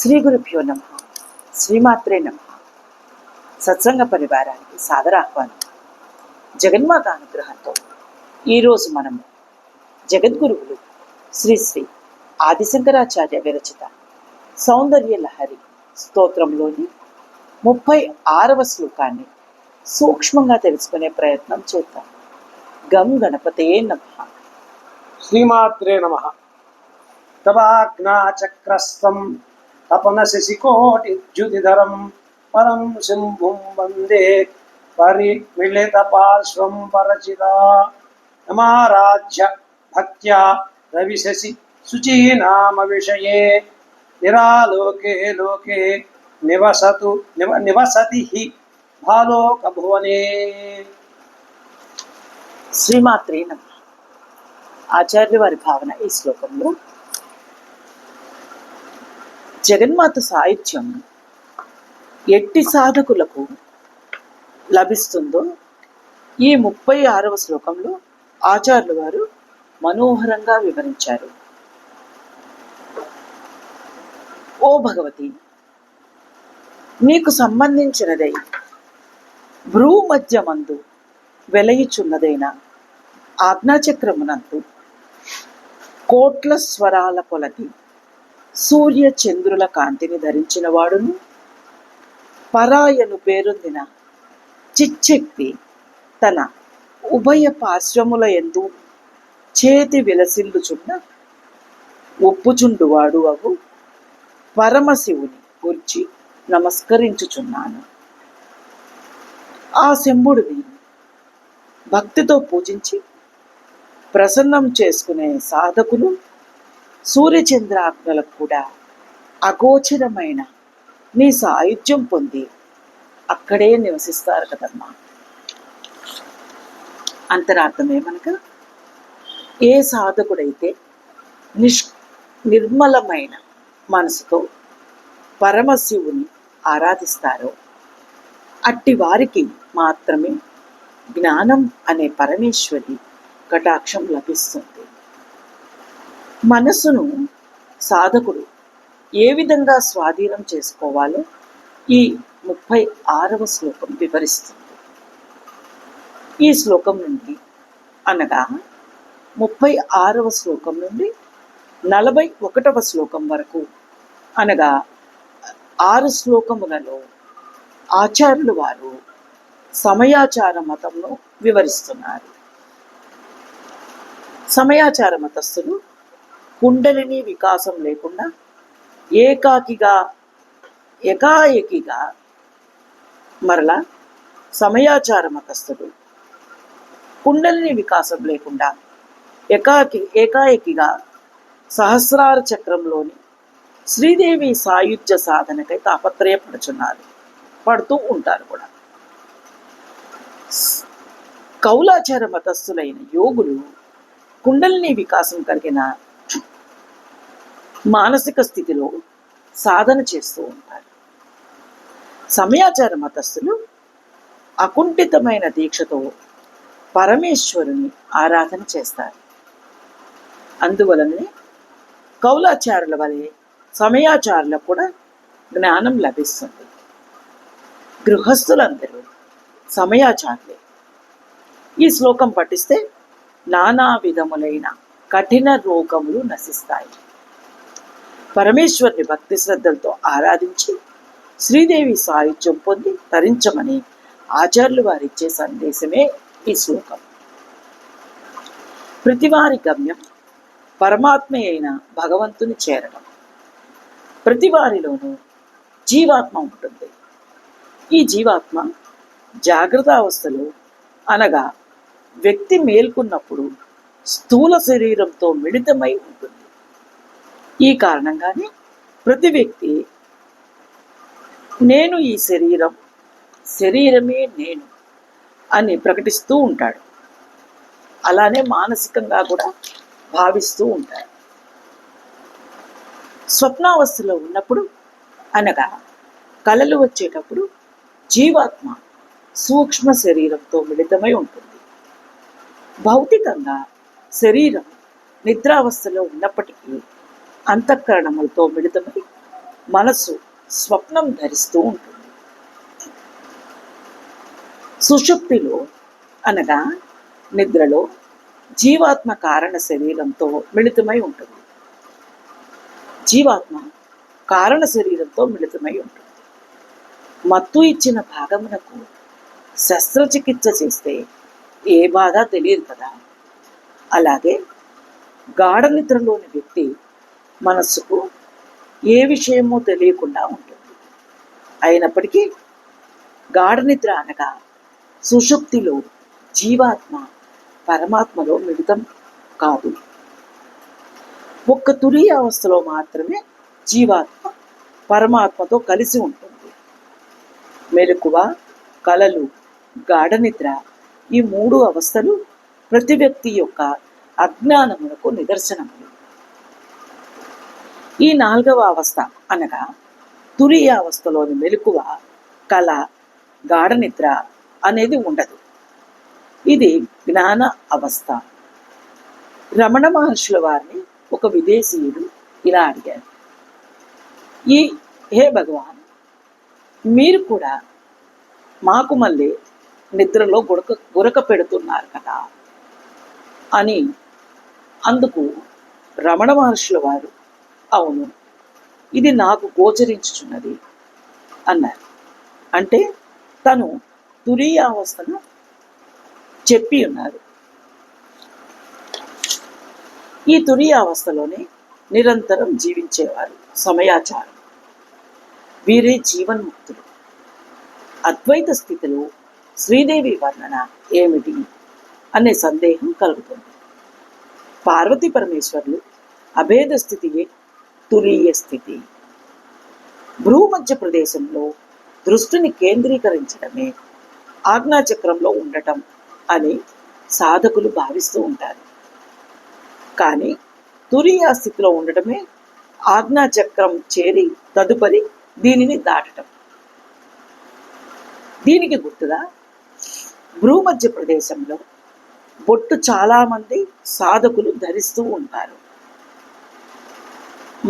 శ్రీ గురుభ్యో నమ. శ్రీమాత్రే నమ. సత్సంగ పరివారానికి సాదర ఆహ్వానం. జగన్మాత అనుగ్రహంతో ఈరోజు మనము జగద్గురువులు శ్రీ శ్రీ ఆదిశంకరాచార్య విరచిత సౌందర్య లహరి స్తోత్రంలోని ముప్పై ఆరవ శ్లోకాన్ని సూక్ష్మంగా తెలుసుకునే ప్రయత్నం చేద్దాం. గం గణపతే నమ. శ్రీమాత్రే నమ. తవాజ్ఞాచక్రస్తం తపన శశికోటి ద్యుతిధరం పరం శంభుం వందే పరిమిళిత పార్శ్వం పరచిదా నమారాధ్య భక్త్యా రవిశశి శుచీనామ విషయే. నిరాలోకే లోకే నివసతు నివ నివసతి హి భాలోక భువనే. శ్రీమాత్రే నమ. ఆచార్య వారి భావన ఈ శ్లోకంలో జగన్మాత సాహిత్యం ఎట్టి సాధకులకు లభిస్తుందో ఈ ముప్పై ఆరవ శ్లోకంలో ఆచార్యులు వారు మనోహరంగా వివరించారు. ఓ భగవతి నీకు సంబంధించినదై భ్రూ మధ్యమందు వెలయిచున్నదైన? ఆజ్ఞాచక్రమునందు కోట్ల స్వరాల కొలది సూర్య చంద్రుల కాంతిని ధరించిన వాడును. పరాయను పేరొందిన చిచ్చెక్తి తన ఉభయ పార్శ్వముల ఎందు చేతి విలసిల్లుచున్న ఒప్పుచుండువాడు అగు. పరమశివుని గుర్చి నమస్కరించుచున్నాను. ఆ శంభుడిని భక్తితో పూజించి ప్రసన్నం చేసుకునే సాధకులు సూర్యచంద్రాగ్నులకు కూడా అగోచరమైన నీ సాయుధ్యం పొంది అక్కడే నివసిస్తారు కదమ్మా. అంతరార్థమేమనక ఏ సాధకుడైతే నిష్ నిర్మలమైన మనసుతో పరమశివుని ఆరాధిస్తారో అట్టి వారికి మాత్రమే జ్ఞానం అనే పరమేశ్వరి కటాక్షం లభిస్తుంది. మనసును సాధకుడు ఏ విధంగా స్వాధీనం చేసుకోవాలో ఈ ముప్పై ఆరవ శ్లోకం వివరిస్తుంది. ఈ శ్లోకం నుండి అనగా ముప్పై ఆరవ శ్లోకం నుండి నలభై ఒకటవ శ్లోకం వరకు అనగా ఆరు శ్లోకములలో ఆచార్యులు వారు సమయాచార మతంను వివరిస్తున్నారు. సమయాచార మతస్థులు కుండలిని వికాసం లేకుండా ఏకాకిగా ఏకాఏకిగా మరలా సమయాచార మతస్థులు కుండలిని వికాసం లేకుండా ఏకాకి ఏకాఏకిగా సహస్రార చక్రంలోని శ్రీదేవి సాయుధ్య సాధనకై తాపత్రయపడుచున్నారు. పడుతూ ఉంటారు కూడా. కౌలాచార మతస్థులైన యోగులు కుండలిని వికాసం కలిగిన మానసిక స్థితిలో సాధన చేస్తూ ఉంటారు. సమయాచార మతస్థులు అకుంఠితమైన దీక్షతో పరమేశ్వరుని ఆరాధన చేస్తారు. అందువలనే కౌలాచారుల వలె సమయాచారులకు కూడా జ్ఞానం లభిస్తుంది. గృహస్థులందరూ సమయాచారులే. ఈ శ్లోకం పఠిస్తే నానా విధములైన కఠిన రోగములు నశిస్తాయి. పరమేశ్వరుని భక్తి శ్రద్ధలతో ఆరాధించి శ్రీదేవి సాయుధ్యం పొంది తరించమని ఆచార్యులు వారిచ్చే సందేశమే ఈ శ్లోకం. ప్రతివారి గమ్యం పరమాత్మ అయిన భగవంతుని చేరడం. ప్రతివారిలోనూ జీవాత్మ ఉంటుంది. ఈ జీవాత్మ జాగ్రత్త అవస్థలో అనగా వ్యక్తి మేల్కొన్నప్పుడు స్థూల శరీరంతో మిళితమై ఉంటుంది. ఈ కారణంగానే ప్రతి వ్యక్తి నేను ఈ శరీరం శరీరమే నేను అని ప్రకటిస్తూ ఉంటాడు. అలానే మానసికంగా కూడా భావిస్తూ ఉంటాడు. స్వప్నావస్థలో ఉన్నప్పుడు అనగా కళలు వచ్చేటప్పుడు జీవాత్మ సూక్ష్మ శరీరంతో మిళితమై ఉంటుంది. భౌతికంగా శరీరం నిద్రావస్థలో ఉన్నప్పటికీ అంతఃకరణములతో మిళితమై మనసు స్వప్నం ధరిస్తూ ఉంటుంది. సుషుప్తిలో అనగా నిద్రలో జీవాత్మ కారణ శరీరంతో మిళితమై ఉంటుంది. జీవాత్మ కారణ శరీరంతో మిళితమై ఉంటుంది. మత్తు ఇచ్చిన భాగమునకు శస్త్రచికిత్స చేస్తే ఏ బాధ తెలియదు కదా? అలాగే గాఢ నిద్రలోని వ్యక్తి మనస్సుకు ఏ విషయమో తెలియకుండా ఉంటుంది. అయినప్పటికీ గాఢ నిద్ర అనగా సుషుప్తిలో జీవాత్మ పరమాత్మలో మిళితం కాదు. ఒక్క తురీయ అవస్థలో మాత్రమే జీవాత్మ పరమాత్మతో కలిసి ఉంటుంది. మెలకువ కలలు గాఢ నిద్ర ఈ మూడు అవస్థలు ప్రతి వ్యక్తి యొక్క అజ్ఞానములకు నిదర్శనములు. ఈ నాలుగవ అవస్థ అనగా తురియ అవస్థలోని మెలకువ కళ గాఢ నిద్ర అనేది ఉండదు. ఇది జ్ఞాన అవస్థ. రమణ మహర్షుల వారిని ఒక విదేశీయుడు ఇలా అడిగారు ఈ హే భగవాన్ మీరు కూడా మాకు మళ్ళీ నిద్రలో గురక గురక పెడుతున్నారు కదా అని అందుకు రమణ మహర్షుల వారు అవును. ఇది నాకు గోచరించుచున్నది అన్నారు. అంటే తను తురీయావస్థను చెప్పి ఉన్నారు. ఈ తురీయావస్థలోనే నిరంతరం జీవించేవారు సమయాచారం వీరే జీవన్ముక్తులు. అద్వైత స్థితిలో శ్రీదేవి వర్ణన ఏమిటి అనే సందేహం కలుగుతుంది. పార్వతీ పరమేశ్వర్లు అభేద స్థితియే తురీయ స్థితి. భ్రూమధ్య ప్రదేశంలో దృష్టిని కేంద్రీకరించడమే ఆజ్ఞాచక్రంలో ఉండటం అని సాధకులు భావిస్తూ ఉంటారు. కానీ తురీయ స్థితిలో ఉండటమే ఆజ్ఞాచక్రం చేరి తదుపరి దీనిని దాటటం. దీనికి గుర్తుగా భ్రూమధ్య ప్రదేశంలో బొట్టు చాలామంది సాధకులు ధరిస్తూ ఉంటారు.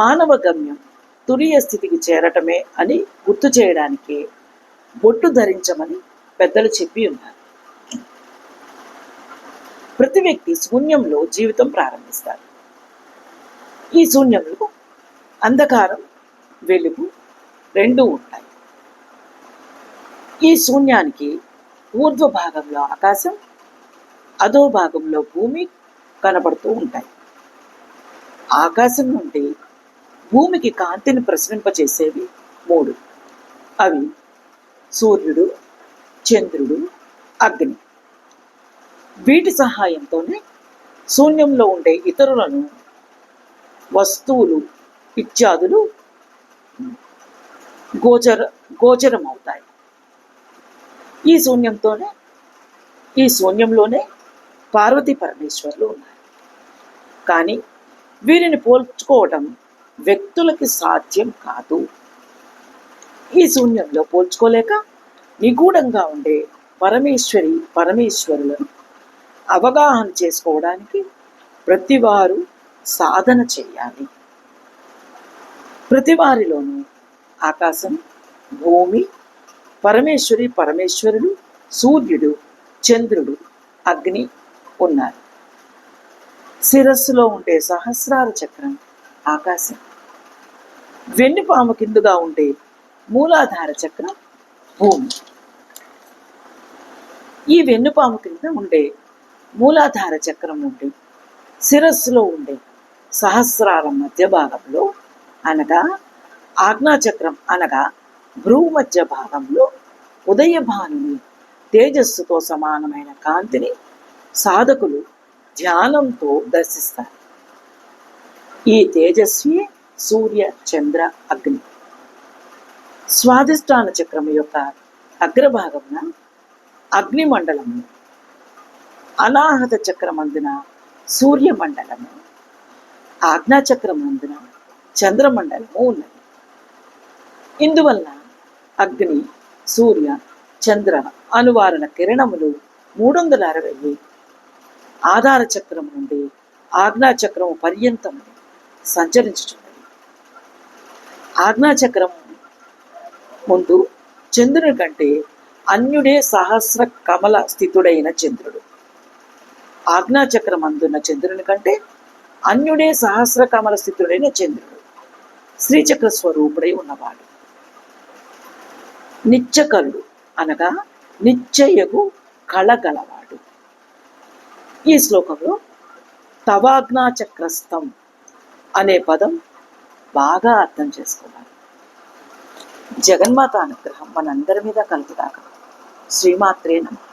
మానవ గమ్యం తురియ స్థితికి చేరటమే అని గుర్తు చేయడానికి బొట్టు ధరించమని పెద్దలు చెప్పి ఉన్నారు. ప్రతి వ్యక్తి శూన్యంలో జీవితం ప్రారంభిస్తారు. ఈ శూన్యంలో అంధకారం వెలుగు రెండు ఉంటాయి. ఈ శూన్యానికి ఊర్ధ్వ భాగంలో ఆకాశం అధో భాగంలో భూమి కనబడుతూ ఉంటాయి. ఆకాశం నుండి భూమికి కాంతిని ప్రసరింపచేసేవి మూడు. అవి సూర్యుడు చంద్రుడు అగ్ని. వీటి సహాయంతోనే శూన్యంలో ఉండే ఇతరులను వస్తువులు ఇత్యాదులు గోచర గోచరం అవుతాయి ఈ శూన్యంతోనే ఈ శూన్యంలోనే పార్వతీ పరమేశ్వర్లు ఉన్నారు. కానీ వీరిని పోల్చుకోవటం వ్యక్తులకి సాధ్యం కాదు. ఈ శూన్యంలో పోల్చుకోలేక నిగూఢంగా ఉండే పరమేశ్వరి పరమేశ్వరులను అవగాహన చేసుకోవడానికి ప్రతివారు సాధన చేయాలి. ప్రతి వారిలోనూ ఆకాశం భూమి పరమేశ్వరి పరమేశ్వరుడు సూర్యుడు చంద్రుడు అగ్ని ఉన్నారు. శిరస్సులో ఉండే సహస్రార చక్రం ఆకాశం. వెన్నుపాము కిందుగా ఉండే మూలాధార చక్రం భూమి. ఈ వెన్నుపాము కింద ఉండే మూలాధార చక్రం నుండి శిరస్సులో ఉండే సహస్రాల మధ్య భాగంలో అనగా ఆజ్ఞాచక్రం అనగా భ్రూ మధ్య భాగంలో ఉదయభానుని తేజస్సుతో సమానమైన కాంతిని సాధకులు ధ్యానంతో దర్శిస్తారు. ఈ తేజస్వి సూర్య చంద్ర అగ్ని. స్వాదిష్టాన చక్రము యొక్క అగ్రభాగమున అగ్ని మండలము అనాహత చక్రమందున సూర్యమండలము. ఆజ్ఞాచక్రమందున చంద్రమండలము ఉన్నది. ఇందువల్ల అగ్ని సూర్య చంద్ర అనువారణ కిరణములు మూడు వందల అరవై ఆధార చక్రం నుండి ఆజ్ఞాచక్రము పర్యంతము సంచరించుచున్నది. ఆజ్ఞాచక్రం ముందు చంద్రుని కంటే అన్యుడే సహస్ర కమల స్థితుడైన చంద్రుడు. ఆజ్ఞాచక్రం అందున్న చంద్రుని కంటే అన్యుడే సహస్ర కమల స్థితుడైన చంద్రుడు శ్రీచక్ర స్వరూపుడై ఉన్నవాడు. నిత్యకరుడు అనగా నిశ్చయకు కళగలవాడు. ఈ శ్లోకంలో తవాజ్ఞాచక్రస్థం అనే పదం బాగా అర్థం చేసుకోవాలి. జగన్మాత అనుగ్రహం మనందరి మీద కలుగుదాకా శ్రీమాత్రే నమః.